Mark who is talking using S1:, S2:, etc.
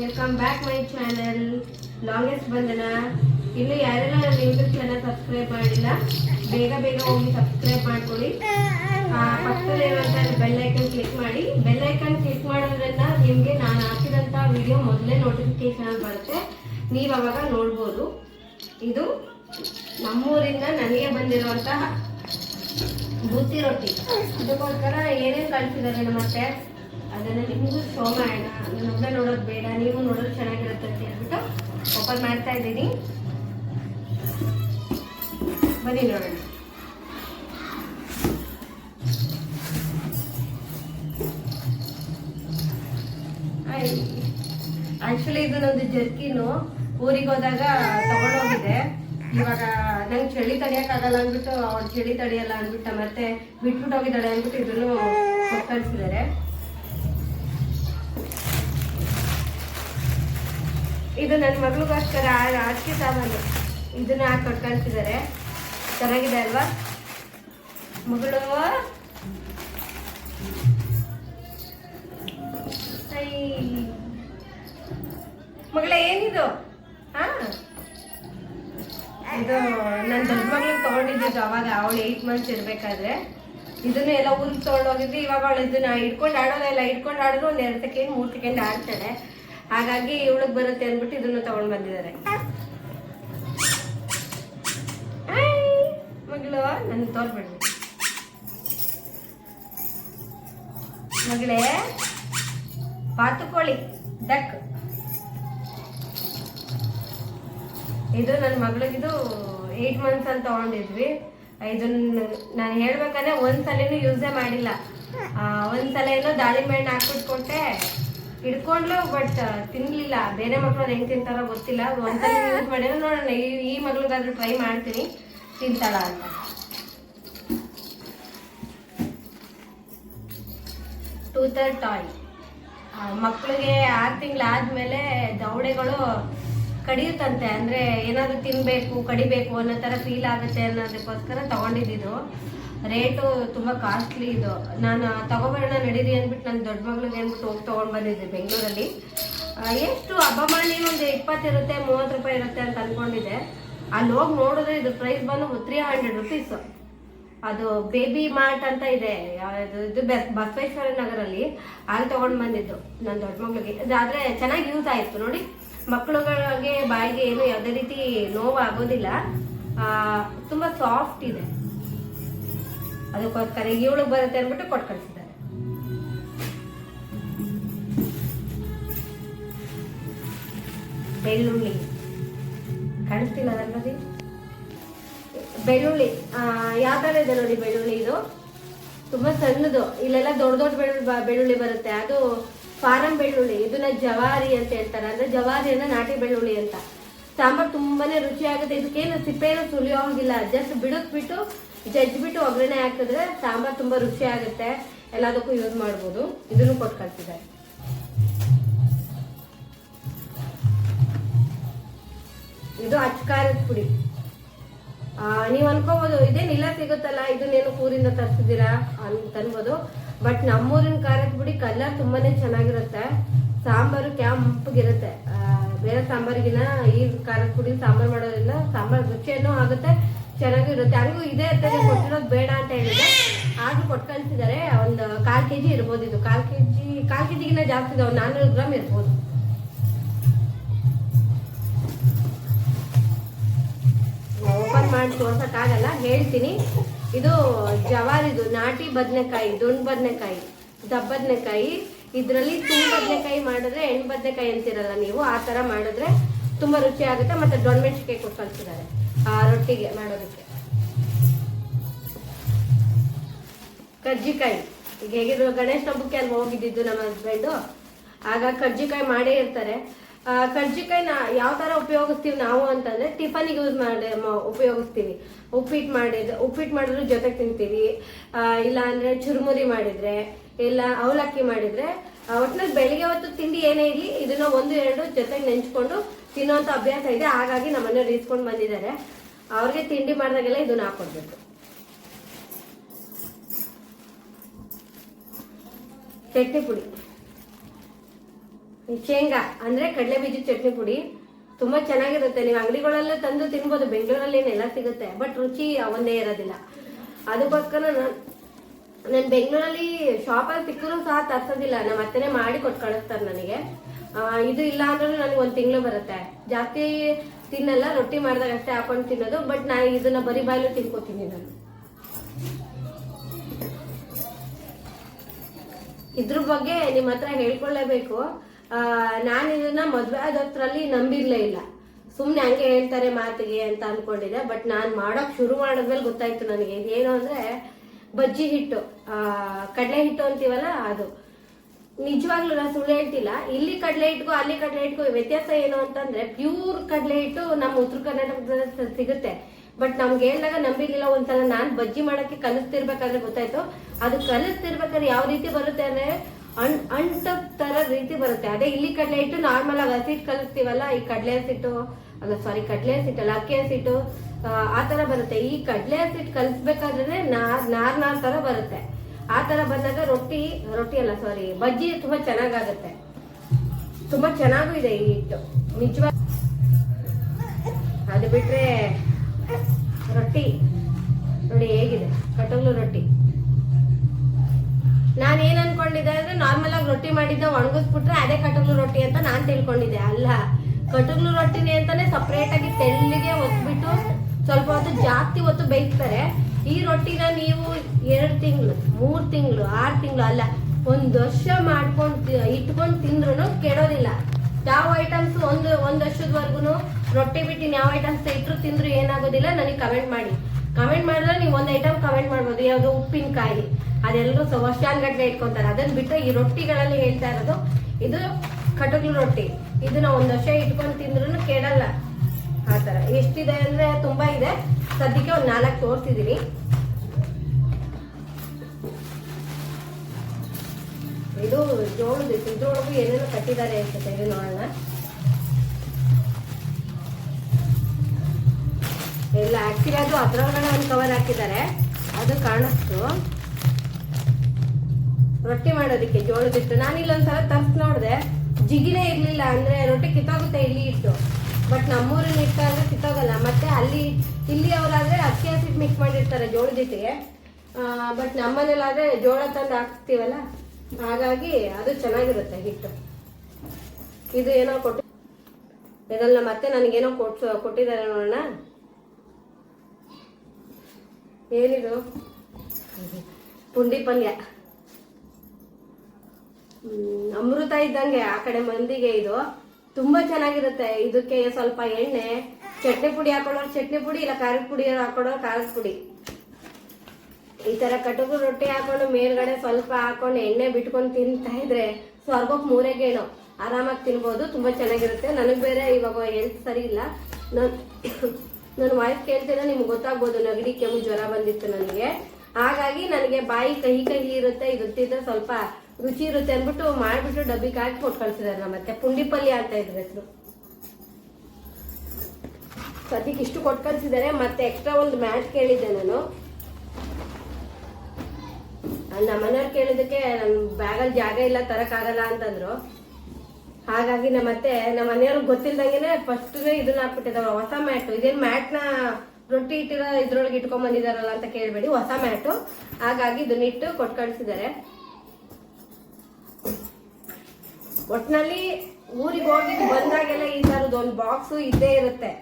S1: Welcome back my channel longest ಬಂದನ ಇನ್ನು ಯಾರೆಲ್ಲ ನನ್ನ ಯೂಟ್ಯೂಬ್ ಚಾನಲ್ ಸಬ್ಸ್ಕ್ರೈಬ್ ಮಾಡಿಲ್ಲ, ಬೇಗ ಬೇಗ ಹೋಗಿ ಸಬ್ಸ್ಕ್ರೈಬ್ ಮಾಡ್ಕೊಳ್ಳಿ. ಬೆಲ್ ಐಕನ್ ಕ್ಲಿಕ್ ಮಾಡಿ. ಬೆಲ್ ಐಕನ್ ಕ್ಲಿಕ್ ಮಾಡೋದ್ರಿಂದ ನಿಮಗೆ ನಾನು ಹಾಕಿದಂಥ ವಿಡಿಯೋ ಮೊದಲೇ ನೋಟಿಫಿಕೇಶನ್ ಬರುತ್ತೆ. ನೀವು ಅವಾಗ ನೋಡ್ಬೋದು. ಇದು ನಮ್ಮೂರಿಂದ ನನಗೆ ಬಂದಿರುವಂತಹ ಬುತ್ತಿ ರೊಟ್ಟಿ. ಅದಕ್ಕೋಸ್ಕರ ಏನೇನು ಕಳಿಸಿದ್ದಾರೆ ನಮ್ಮ ಅತ್ತೆ ಅದನ್ನ ನಿಮಗೂ ಶೋ ಮಾಡೋಣ. ನನ್ನೊಬ್ಬನೇ ನೋಡೋದು ಬೇಡ, ನೀವು ನೋಡೋದು ಚೆನ್ನಾಗಿರುತ್ತೆ ಅಂತ ಹೇಳ್ಬಿಟ್ಟು ಓಪನ್ ಮಾಡ್ತಾ ಇದ್ದೀನಿ. ಬನ್ನಿ ನೋಡೋಣ. ಆಕ್ಚುಲಿ ಇದು ನಂದು ಜರ್ಕಿನು. ಊರಿಗೆ ಹೋದಾಗ ತಗೊಂಡೋಗಿದೆ. ಇವಾಗ ನಂಗೆ ಚಳಿ ತಡಿಯೋಕ್ಕಾಗಲ್ಲ ಅಂದ್ಬಿಟ್ಟು, ಅವ್ಳು ಚಳಿ ತಡಿಯಲ್ಲ ಅಂದ್ಬಿಟ್ಟು ಮತ್ತೆ ಬಿಟ್ಬಿಟ್ಟು ಹೋಗಿದ್ದಾಳೆ ಅಂದ್ಬಿಟ್ಟು ಇದನ್ನು ಕಳ್ಸಿದ್ದಾರೆ ಇದು ನನ್ನ ಮಗಳಿಗೋಸ್ಕರ ಆಟಿಕೆ ಸಾಮಾನು. ಇದನ್ನ ಹಾಕಿ ಕಳ್ಸಿದ್ದಾರೆ ಚೆನ್ನಾಗಿದೆ ಅಲ್ವಾ? ಮಗಳು. ಮಗಳೇ, ಏನಿದು? ಹಾ? ಇದು ನನ್ನ ದೊಡ್ಡ ಮಗಳಿಗೆ ತಗೊಂಡಿದ್ದು ಅವಾಗ, ಅವಳು ಏಯ್ಟ್ ಮಂತ್ಸ್ ಇರ್ಬೇಕಾದ್ರೆ. ಇದನ್ನ ಎಲ್ಲ ಊರಿಗೆ ತಗೊಂಡೋಗಿದ್ವಿ ಇವಾಗ ಅವಳು ಇದನ್ನ ಇಟ್ಕೊಂಡು ಆಡೋದೆಲ್ಲ ಇಟ್ಕೊಂಡು ಆಡೋದು ಒಂದು ಎರಡು ಸೆಕೆಂಡ್, ಮೂರು ಸೆಕೆಂಡ್ ಆಡ್ತಾಳೆ. ಹಾಗಾಗಿ ಇವಳಿಗೆ ಬರುತ್ತೆ ಅಂದ್ಬಿಟ್ಟು ಇದನ್ನ ತಗೊಂಡ್ ಬಂದಿದ್ದಾರೆ. ಮಗಳು ನನ್ನ ತೋರ್ಬಿಡ್ರಿ. ಮಗಳೇ ಪಾತುಕೋಳಿ ಡಕ್ ಇದು ನನ್ನ ಮಗಳಿಗಿದು ಏಯ್ಟ್ ಮಂತ್ಸ್ ಅಂತ ತಗೊಂಡಿದ್ವಿ. ಇದನ್ನ ನಾನು ಹೇಳ್ಬೇಕಂದ್ರೆ ಒಂದ್ಸಲಿನೂ ಯೂಸೇ ಮಾಡಿಲ್ಲ. ಒಂದ್ಸಲ ಏನು ದಾಳಿಂಬೆ ಹಣ್ಣು ಹಾಕ್ಬಿಟ್ಟು ಹಿಡ್ಕೊಂಡ್ಲು ಬಟ್ ತಿನ್ಲಿಲ್ಲ. ಬೇರೆ ಮಕ್ಳು ಹೆಂಗ್ ತಿಂತಾರೋ ಗೊತ್ತಿಲ್ಲ. ಒಂದ್ಸಲ ನೋಡೋಣ, ಈ ಮಗಳಿಗಾದ್ರೂ ಟ್ರೈ ಮಾಡ್ತೀನಿ. ತಿಂತಾಳ ಅಂತ. ಟೂತರ್ ಟಾಯ್ ಮಕ್ಕಳಿಗೆ ಆರು ತಿಂಗಳಾದ್ಮೇಲೆ ದೌಡೆಗಳು ಕಡಿಯುತ್ತಂತೆ. ಅಂದ್ರೆ ಏನಾದ್ರು ತಿನ್ಬೇಕು, ಕಡಿಬೇಕು ಅನ್ನೋ ತರ ಫೀಲ್ ಆಗುತ್ತೆ ಅನ್ನೋದಕ್ಕೋಸ್ಕರ ತಗೊಂಡಿದ್ದು ರೇಟು ತುಂಬಾ ಕಾಸ್ಟ್ಲಿ ಇದು. ನಾನು ತಗೋಬರೋಣ ನಡೀರಿ ಅಂದ್ಬಿಟ್ಟು ನನ್ನ ದೊಡ್ಡ ಮಗಳಿಗೆ ಅಂದ್ಬಿಟ್ಟು ಹೋಗಿ ತಗೊಂಡ್ ಬಂದಿದ್ದೆ ಬೆಂಗಳೂರಲ್ಲಿ. ಎಷ್ಟು ಎಷ್ಟು ಮಾಡಿ ಒಂದು ಇಪ್ಪತ್ತಿರುತ್ತೆ ಮೂವತ್ತು ರೂಪಾಯಿ ಇರುತ್ತೆ ಅಂತ ಅಂದ್ಕೊಂಡಿದ್ದೆ ಅಲ್ಲಿ ಹೋಗಿ ನೋಡಿದ್ರೆ ಇದು ಪ್ರೈಸ್ ಬಂದು ತ್ರೀ ಹಂಡ್ರೆಡ್ ರುಪೀಸ್ ಅದು ಬೇಬಿ ಮಾರ್ಟ್ ಅಂತ ಇದೆ. ಇದು ಬಸವೇಶ್ವರ ನಗರಲ್ಲಿ. ಅಲ್ಲಿ ತೊಗೊಂಡು ಬಂದಿದ್ದು ನನ್ನ ದೊಡ್ಡ ಮಗಳಿಗೆ. ಆದರೆ ಚೆನ್ನಾಗಿ ಯೂಸ್ ಆಯಿತು. ನೋಡಿ ಮಕ್ಕಳುಗಳಿಗೆ ಬಾಯಿಗೆ ಏನು ಯಾವುದೇ ರೀತಿ ನೋವು ಆಗೋದಿಲ್ಲ. ಆ, ತುಂಬಾ ಸಾಫ್ಟ್ ಇದೆ. ಅದಕ್ಕೋಸ್ಕರ ಇವಳು ಬರುತ್ತೆ ಅಂದ್ಬಿಟ್ಟು ಕೊಟ್ಟು ಕಳಿಸಿದ್ದಾರೆ. ಬೆಳ್ಳುಳ್ಳಿ. ಕಾಣಿಸ್ತಿಲ್ಲ ನನ್ನಲ್ಲಿ ಬೆಳ್ಳುಳ್ಳಿ ಯಾವ ಥರ ಇದೆ ನೋಡಿ ಬೆಳ್ಳುಳ್ಳಿ ಇದು? ತುಂಬಾ ಸಣ್ಣದು. ಇಲ್ಲೆಲ್ಲ ದೊಡ್ಡ ದೊಡ್ಡ ಬೆಳ್ಳುಳ್ಳಿ ಬೆಳ್ಳುಳ್ಳಿ ಬರುತ್ತೆ. ಅದು ಫಾರಂ ಬೆಳ್ಳುಳ್ಳಿ, ಇದನ್ನ ಜವಾರಿ ಅಂತ ಹೇಳ್ತಾರೆ. ಅಂದ್ರೆ ಜವಾರಿ ಅಂದ್ರೆ ನಾಟಿ ಬೆಳ್ಳುಳ್ಳಿ ಅಂತ. ಸಾಂಬಾರ್ ತುಂಬಾನೇ ರುಚಿ ಆಗುತ್ತೆ ಇದಕ್ಕೇನು ಸಿಪ್ಪೆ ಸುಲಿಯೋ ಹೋಗಿಲ್ಲ ಜಸ್ಟ್ ಬಿಟ್ಟು ಜಜ್ಜಿಬಿಟ್ಟು ಒಗ್ಗರಣೆ ಹಾಕಿದ್ರೆ ಸಾಂಬಾರ್ ತುಂಬಾ ರುಚಿ ಆಗುತ್ತೆ. ಎಲ್ಲದಕ್ಕೂ ಯೂಸ್ ಮಾಡ್ಬೋದು. ಇದನ್ನು ಕೊಟ್ಟು ಕಳ್ಸಿದ್ದಾರೆ. ಇದು ಅಚ್ಕಾರದ ಪುಡಿ. ನೀವು ಅನ್ಕೋಬಹುದು ಇದೇನಿಲ್ಲ ಸಿಗುತ್ತಲ್ಲ, ಇದನ್ನೇನು ಊರಿಂದ ತರಿಸಿದೀರಾ ಅಂತ ಅನ್ಬೋದು. ಬಟ್ ನಮ್ಮೂರಿನ ಖಾರದ ಪುಡಿ ಕಲರ್ ತುಂಬಾನೇ ಚೆನ್ನಾಗಿರುತ್ತೆ. ಸಾಂಬಾರು ಕೆಂಪಗಿರುತ್ತೆ. ಬೇರೆ ಸಾಂಬಾರಿಗಿನ ಈ ಖಾರದ ಪುಡಿ ಸಾಂಬಾರ್ ಮಾಡೋದ್ರಿಂದ ಸಾಂಬಾರ್ ರುಚಿಯನ್ನು ಆಗುತ್ತೆ. ಚೆನ್ನಾಗಿರುತ್ತೆ ಹಂಗೂ ಇದೇ ಇರ್ತದೆ ಕೊಟ್ಟಿರೋದು ಬೇಡ ಅಂತ ಹೇಳಿದ್ರೆ ಆದ್ರೂ ಕೊಟ್ಟು ಕಳ್ಸಿದ್ದಾರೆ ಒಂದು ಕಾಲ್ ಕೆಜಿ ಇರ್ಬೋದು ಇದು. ಕಾಲ್ ಕೆಜಿ, ಕಾಲ್ ಕೆಜಿಗಿನ್ನ ಜಾಸ್ತಿ ಇದೆ. ಒಂದು ನಾನ್ನೂರು ಗ್ರಾಮ್ ಇರ್ಬೋದು. ಓಪನ್ ಮಾಡಿ ತೋರ್ಸಕ್ಕಾಗಲ್ಲ. ಹೇಳ್ತೀನಿ. ಇದು ಜವಾರಿದು ನಾಟಿ ಬದನೆಕಾಯಿ, ದುಂಡ್ ಬದನೆಕಾಯಿ ದಬ್ಬ ಬದನೆಕಾಯಿ. ಇದರಲ್ಲಿ ತುಂಬ ಬದನೆಕಾಯಿ ಮಾಡಿದ್ರೆ ಎಣ್ಣೆ ಬದನೆಕಾಯಿ ಅಂತಿರಲ್ಲ ನೀವು, ಆ ಥರ ಮಾಡಿದ್ರೆ ತುಂಬ ರುಚಿ ಆಗುತ್ತೆ ಮತ್ತೆ ದೊಣ್ಣಮೆಣ್ಸಿಕಾಯಿ ಕೊಟ್ಟು ಕಳ್ಸಿದ್ದಾರೆ ಆ ರೊಟ್ಟಿಗೆ ಮಾಡೋದಕ್ಕೆ. ಕರ್ಜಿಕಾಯಿ. ಈಗ ಹೇಗಿದ್ರು ಗಣೇಶ ಹಬ್ಬಕ್ಕೆ ಅಲ್ಲಿ ಹೋಗಿದ್ದಿದ್ದು ನಮ್ಮ ಹಸ್ಬೆಂಡು ಆಗ ಕರ್ಜಿಕಾಯಿ ಮಾಡೇ ಇರ್ತಾರೆ. ಕರ್ಜಿಕಾಯಿನ ಯಾವ ತರ ಉಪಯೋಗಿಸ್ತೀವಿ ನಾವು ಅಂತಂದ್ರೆ ಟಿಫನಿಗೆ ಯೂಸ್ ಮಾಡಿ ಉಪಯೋಗಿಸ್ತೀವಿ. ಉಪ್ಪಿಟ್ಟು ಮಾಡಿದ್ರೆ, ಉಪ್ಪಿಟ್ಟು ಮಾಡಿದ್ರು ಜೊತೆಗೆ ತಿಂತೀವಿ. ಇಲ್ಲ ಅಂದ್ರೆ ಚುರುಮುರಿ ಮಾಡಿದ್ರೆ, ಇಲ್ಲ ಅವಲಕ್ಕಿ ಮಾಡಿದ್ರೆ ಒಟ್ಟಿನಲ್ಲಿ ಬೆಳಿಗ್ಗೆ ಹೊತ್ತು ತಿಂಡಿ ಏನೇ ಇರಲಿ, ಇದನ್ನ ಒಂದು, ಎರಡು ಜೊತೆಗೆ ನೆಂಚ್ಕೊಂಡು ತಿನ್ನೋಂಥ ಅಭ್ಯಾಸ ಇದೆ. ಹಾಗಾಗಿ ನಮ್ಮನೆಯವ್ರು ಇಸ್ಕೊಂಡು ಬಂದಿದ್ದಾರೆ. ಅವ್ರಿಗೆ ತಿಂಡಿ ಮಾಡಿದಾಗೆಲ್ಲ ಇದನ್ನ ಹಾಕೊಡ್ಬೇಕು. ಚಟ್ನಿ ಪುಡಿ. ಶೇಂಗಾ ಅಂದ್ರೆ ಕಡಲೆ ಬೀಜ ಚಟ್ನಿ ಪುಡಿ ತುಂಬಾ ಚೆನ್ನಾಗಿರುತ್ತೆ. ನೀವು ಅಂಗಡಿಗಳಲ್ಲೂ ತಂದು ತಿನ್ಬೋದು, ಬೆಂಗಳೂರಲ್ಲಿ ಏನೆಲ್ಲ ಸಿಗುತ್ತೆ, ಬಟ್ ರುಚಿ ಒಂದೇ ಇರೋದಿಲ್ಲ. ಅದಕ್ಕೋಸ್ಕರ ನಾನು ನಾನು ಬೆಂಗಳೂರಲ್ಲಿ ಶಾಪಲ್ಲಿ ಸಿಕ್ಕರೂ ಸಹ ತರ್ಸೋದಿಲ್ಲ. ನಮ್ಮ ಅತ್ತನೇ ಮಾಡಿ ಕೊಟ್ಟು ಕಳಿಸ್ತಾರೆ ನನಗೆ. ಇದು ಇಲ್ಲ ಅಂದ್ರೂ ನನಗೆ ಒಂದು ತಿಂಗಳು ಬರುತ್ತೆ. ಜಾಸ್ತಿ ತಿನ್ನಲ್ಲ, ರೊಟ್ಟಿ ಮಾಡಿದಾಗ ಅಷ್ಟೇ ಹಾಕೊಂಡು ತಿನ್ನೋದು, ಬಟ್ ನಾನು ಇದನ್ನ ಬರಿ ಬಾಯಲು ತಿನ್ಕೋತೀನಿ ನಾನು. ಇದ್ರ ಬಗ್ಗೆ ನಿಮ್ಮ ಹತ್ರ ಹೇಳ್ಕೊಳ್ಳೇಬೇಕು. ನಾನು ಇದನ್ನ ಮದುವೆ ಆದತ್ರಲ್ಲಿ ನಂಬಿರ್ಲೇ ಇಲ್ಲ. ಸುಮ್ಮನೆ ಹಂಗೆ ಹೇಳ್ತಾರೆ ಮಾತಿಗೆ ಅಂತ ಅನ್ಕೊಂಡಿದ್ದೆ, ಬಟ್ ನಾನು ಮಾಡೋಕೆ ಶುರು ಮಾಡಿದ್ಮೇಲೆ ಗೊತ್ತಾಯ್ತು ನನಗೆ. ಏನು ಅಂದ್ರೆ, ಬಜ್ಜಿ ಹಿಟ್ಟು ಕಡಲೆ ಹಿಟ್ಟು ಅಂತೀವಲ್ಲ ಅದು. ನಿಜವಾಗ್ಲೂ ನಾನು ಸುಳ್ಳು ಹೇಳ್ತಿಲ್ಲ. ಇಲ್ಲಿ ಕಡಲೆ ಹಿಟ್ಗೂ ಅಲ್ಲಿ ಕಡಲೆ ಹಿಟ್ಗೂ ವ್ಯತ್ಯಾಸ ಏನು ಅಂತಂದ್ರೆ ಪ್ಯೂರ್ ಕಡಲೆ ಹಿಟ್ಟು ನಮ್ಮ ಉತ್ತರ ಕರ್ನಾಟಕದಲ್ಲಿ ಸಿಗುತ್ತೆ. ಬಟ್ ನಮ್ಗೆ ಹೇಳಿದಾಗ ನಂಬಿರ್ಲಿಲ್ಲ ಒಂದ್ಸಲ. ನಾನ್ ಬಜ್ಜಿ ಮಾಡಕ್ಕೆ ಕಲಿಸ್ತಿರ್ಬೇಕಾದ್ರೆ ಗೊತ್ತಾಯ್ತು. ಅದು ಕಲಿಸ್ತಿರ್ಬೇಕಾದ್ರೆ ಯಾವ ರೀತಿ ಬರುತ್ತೆ ಅಂದ್ರೆ ಅಣ್ ಅಂಟ ತರ ರೀತಿ ಬರುತ್ತೆ. ಅದೇ ಇಲ್ಲಿ ಕಡಲೆ ಹಿಟ್ಟು ನಾರ್ಮಲ್ ಆಗಿ ಹಸಿಟ್ಟು ಕಲಿಸ್ತೀವಲ್ಲ, ಈ ಕಡಲೆ ಹಸಿಟ್ಟು ಅಲ್ಲ ಸಾರಿ ಕಡಲೆ ಹಸಿಟ್ಟಲ್ಲ ಅಕ್ಕಿ ಹಸಿಟ್ಟು ಆ ತರ ಬರುತ್ತೆ. ಈ ಕಡಲೆ ಹಸಿಟ್ಟು ಕಲಿಸ್ಬೇಕಾದ್ರೆ ನಾರ್ ನಾರ್ ನಾರ್ ತರ ಬರುತ್ತೆ. ಆ ತರ ಬಂದಾಗ ರೊಟ್ಟಿ ರೊಟ್ಟಿ ಅಲ್ಲ ಸಾರಿ ಬಜ್ಜಿ ತುಂಬಾ ಚೆನ್ನಾಗಾಗುತ್ತೆ. ತುಂಬಾ ಚೆನ್ನಾಗೂ ಇದೆ ಈ ಹಿಟ್ಟು. ನಿಜವಾಗ ಅದು ಬಿಟ್ರೆ ರೊಟ್ಟಿ. ನೋಡಿ ಹೇಗಿದೆ ಕಟಗ್ಲು ರೊಟ್ಟಿ. ನಾನು ಏನು ಅನ್ಕೊಂಡಿದ್ದೆ ಅಂದ್ರೆ ನಾರ್ಮಲ್ ಆಗಿ ರೊಟ್ಟಿ ಮಾಡಿದ್ದ, ಒಣಗಿಸ್ಬಿಟ್ರೆ ಅದೇ ಕಟಗ್ಲು ರೊಟ್ಟಿ ಅಂತ ನಾನ್ ತಿಳ್ಕೊಂಡಿದ್ದೆ. ಅಲ್ಲ ಕಟಗ್ಲು ರೊಟ್ಟಿನೇ ಅಂತಾನೆ ಸಪ್ರೇಟ್ ಆಗಿ ತೆಳ್ಳಿಗೆ ಒತ್ಬಿಟ್ಟು ಸ್ವಲ್ಪ ಹೊತ್ತು ಜಾಸ್ತಿ ಹೊತ್ತು ಬೇಯಿಸ್ತಾರೆ. ಈ ರೊಟ್ಟಿನ ನೀವು ಎರಡು ತಿಂಗಳು, ಮೂರು ತಿಂಗಳು, ಆರು ತಿಂಗಳು ಅಲ್ಲ, ಒಂದು ವರ್ಷ ಮಾಡ್ಕೊಂಡು ಇಟ್ಕೊಂಡು ತಿಂದ್ರು ಕೆಡೋದಿಲ್ಲ. ಯಾವ ಐಟಮ್ಸ್ ಒಂದು ಒಂದು ವರ್ಷದವರೆಗೂ ರೊಟ್ಟಿ ಬಿಟ್ಟು ಯಾವ ಐಟಮ್ಸ್ ಇಟ್ಟರು ತಿಂದ್ರು ಏನಾಗೋದಿಲ್ಲ ನನಗೆ ಕಮೆಂಟ್ ಮಾಡಿ. ಕಮೆಂಟ್ ಮಾಡಿದ್ರೆ ನೀವು ಒಂದು ಐಟಮ್ ಕಮೆಂಟ್ ಮಾಡ್ಬೋದು, ಯಾವುದು ಉಪ್ಪಿನಕಾಯಿ. ಅದೆಲ್ಲರೂ ವರ್ಷಾನ್ಗಟ್ಲೆ ಇಟ್ಕೊತಾರೆ. ಅದನ್ನ ಬಿಟ್ಟು ಈ ರೊಟ್ಟಿಗಳಲ್ಲಿ ಹೇಳ್ತಾ ಇರೋದು, ಇದು ಕಟಗ್ಲು ರೊಟ್ಟಿ. ಇದನ್ನ ಒಂದು ವರ್ಷ ಇಟ್ಕೊಂಡು ತಿಂದ್ರು ಕೆಡಲ್ಲ. ಆ ಥರ. ಎಷ್ಟಿದೆ ಅಂದ್ರೆ ತುಂಬಾ ಇದೆ. ಸದ್ಯಕ್ಕೆ ಒಂದು ನಾಲ್ಕು ತೋರಿಸಿದೀನಿ. ಇದು ಜೋಳದ. ಇದ್ರೊಳಗೂ ಏನೇನೋ ಕಟ್ಟಿದ್ದಾರೆ ಅಂತ ಇದು ನೋಡೋಣ. ಎಲ್ಲ ಆಕ್ಚುಲಿ ಅದು ಅದ್ರೊಳಗಡೆ ಒಂದು ಕವರ್ ಹಾಕಿದ್ದಾರೆ. ಅದು ಕಾಣಿಸ್ತು. ರೊಟ್ಟಿ ಮಾಡೋದಕ್ಕೆ ಜೋಳದಿಟ್ಟು ನಾನು ಇಲ್ಲೊಂದ್ಸಲ ತರ್ಸ್ ನೋಡಿದೆ. ಜಿಗಿನೇ ಇರ್ಲಿಲ್ಲ ಅಂದ್ರೆ ರೊಟ್ಟಿ ಕಿತ್ತಾಗುತ್ತೆ ಇಲ್ಲಿ ಇಟ್ಟು ಬಟ್ ನಮ್ಮೂರಿನ ಹಿಟ್ಟು ಅಂದ್ರೆ ಕಿತ್ತೋಗಲ್ಲ. ಮತ್ತೆ ಅಲ್ಲಿ ಇಲ್ಲಿ ಅವರಾದ್ರೆ ಅಕ್ಕಿ ಹಸಿಟ್ಟು ಮಿಕ್ಸ್ ಮಾಡಿರ್ತಾರೆ ಜೋಳದ ಜೊತೆಗೆ. ಬಟ್ ನಮ್ಮನೇಲಾದ್ರೆ ಜೋಳ ತಂದು ಹಾಕ್ತೀವಲ್ಲ? ಹಾಗಾಗಿ ಅದು ಚೆನ್ನಾಗಿರುತ್ತೆ ಹಿಟ್ಟು. ಇದು ಏನೋ ಕೊಟ್ಟು ಇದನ್ನ ಮತ್ತೆ ನನಗೇನೋ ಕೊಟ್ಟು ಕೊಟ್ಟಿದ್ದಾರೆ ನೋಡೋಣ. ಏನಿದು? ಪುಂಡಿ ಪಲ್ಯ. ಅಮೃತ ಇದ್ದಂಗೆ ಆ ಕಡೆ ಮಂದಿಗೆ ಇದು. ತುಂಬಾ ಚೆನ್ನಾಗಿರುತ್ತೆ. ಇದಕ್ಕೆ ಸ್ವಲ್ಪ ಎಣ್ಣೆ, ಚಟ್ನಿ ಪುಡಿ ಹಾಕೊಳ್ಳೋರು ಚಟ್ನಿ ಪುಡಿ, ಇಲ್ಲ ಖಾರದ ಪುಡಿ ಹಾಕೊಳ್ಳೋರು ಖಾರದ ಪುಡಿ. ಈ ತರ ಕಟುಕು ರೊಟ್ಟಿ ಹಾಕೊಂಡು ಮೇಲ್ಗಡೆ ಸ್ವಲ್ಪ ಹಾಕೊಂಡು ಎಣ್ಣೆ ಬಿಟ್ಕೊಂಡು ತಿಂತಾ ಇದ್ರೆ ಸ್ವರ್ಗಕ್ಕೆ ಮೂರೇ ಗೇಣು ಆರಾಮಾಗಿ ತಿನ್ಬೋದು, ತುಂಬಾ ಚೆನ್ನಾಗಿರುತ್ತೆ. ನನಗ್ ಬೇರೆ ಇವಾಗ ಹೆಲ್ತ್ ಸರಿ ಇಲ್ಲ. ನನ್ ನನ್ನ ವಾಯ್ಸ್ ಕೇಳ್ತಿದ್ರೆ ನಿಮ್ಗೆ ಗೊತ್ತಾಗ್ಬೋದು, ನಗಡಿ ಕೆಮ್ಮು ಜ್ವರ ಬಂದಿತ್ತು ನನಗೆ. ಹಾಗಾಗಿ ನನಗೆ ಬಾಯಿ ಕಹಿ ಕಹಿ ಇರುತ್ತೆ. ಇದು ತಿಂದ್ರೆ ಸ್ವಲ್ಪ ರುಚಿ ಇರುತ್ತೆ ಅಂದ್ಬಿಟ್ಟು ಮಾಡಿಬಿಟ್ಟು ಡಬ್ಬಿಗೆ ಹಾಕಿ ಕೊಟ್ಟು ಕಳ್ಸಿದಾರೆ ಮತ್ತೆ ಪುಂಡಿ ಪಲ್ಯ ಅಂತ ಇದ್ರ ಹೆಸರು. ಸದ್ಯಕ್ಕೆ ಇಷ್ಟು ಕೊಟ್ಟು ಕಳ್ಸಿದ್ದಾರೆ ಮತ್ತೆ ಎಕ್ಸ್ಟ್ರಾ ಒಂದು ಮ್ಯಾಟ್ ಕೇಳಿದ್ದೆ ನಾನು. ನಮ್ಮ ಮನೆಯವ್ರು ಕೇಳಿದಕ್ಕೆ ನನ್ನ ಬ್ಯಾಗಲ್ಲಿ ಜಾಗ ಇಲ್ಲ ತರಕ್ಕಾಗಲ್ಲ ಅಂತಂದ್ರು. ಹಾಗಾಗಿ ನಮ್ಮ ಮತ್ತೆ ನಮ್ಮ ಮನೆಯವ್ರಿಗೆ ಗೊತ್ತಿಲ್ದಂಗೆನೆ ಫಸ್ಟ್ ಇದನ್ನ ಹಾಕ್ಬಿಟ್ಟಿದ್ದಾವ ಹೊಸ ಮ್ಯಾಟ್ ಇದೇನು ಮ್ಯಾಟ್ನ ರೊಟ್ಟಿ ಇಟ್ಟಿರೋ ಇದ್ರೊಳಗೆ ಇಟ್ಕೊಂಡ್ ಬಂದಿದಾರಲ್ಲ ಅಂತ ಕೇಳಬೇಡಿ. ಹೊಸ ಮ್ಯಾಟು ಹಾಗಾಗಿ ಇದನ್ನಿಟ್ಟು ಕೊಟ್ಟು ಕಳ್ಸಿದ್ದಾರೆ. ಒಟ್ನಲ್ಲಿ ಊರಿಗೆ ಹೋಗಿ ಬಂದಾಗೆಲ್ಲ ಈ ತರದ್ ಒಂದು ಬಾಕ್ಸ್ ಇದ್ದೇ ಇರುತ್ತೆ.